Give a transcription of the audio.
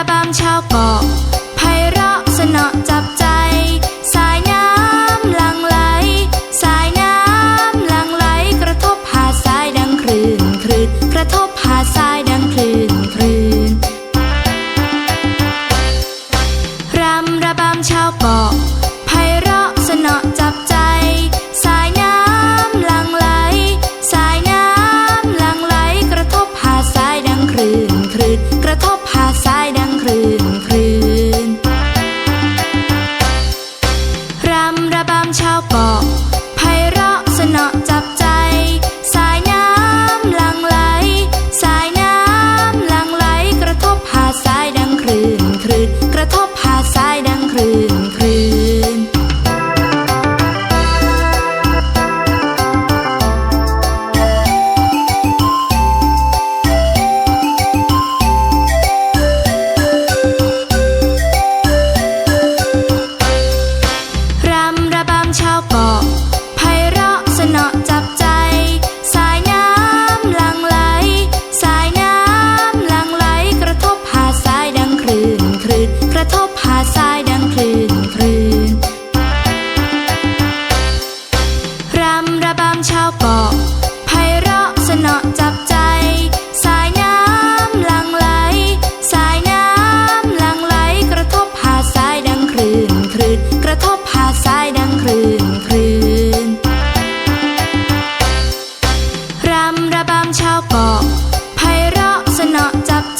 ระบำชาวเกาะไพเราะสนอจับใจ สายน้ำลังไหล สายน้ำลังไหล กระทบหาทรายดังคลื่นคลื่นกระทบหาทรายดังคลื่นคลื่นรำระบำชาวเกาะไพเราะสนอจับใจ สายน้ำลังไหล สายน้ำลังไหล กระทบหาทรายดังคลื่นคลื่นกระทบ บำชาวเกาะ ชาวเกาะไพเราะสนอจับใจ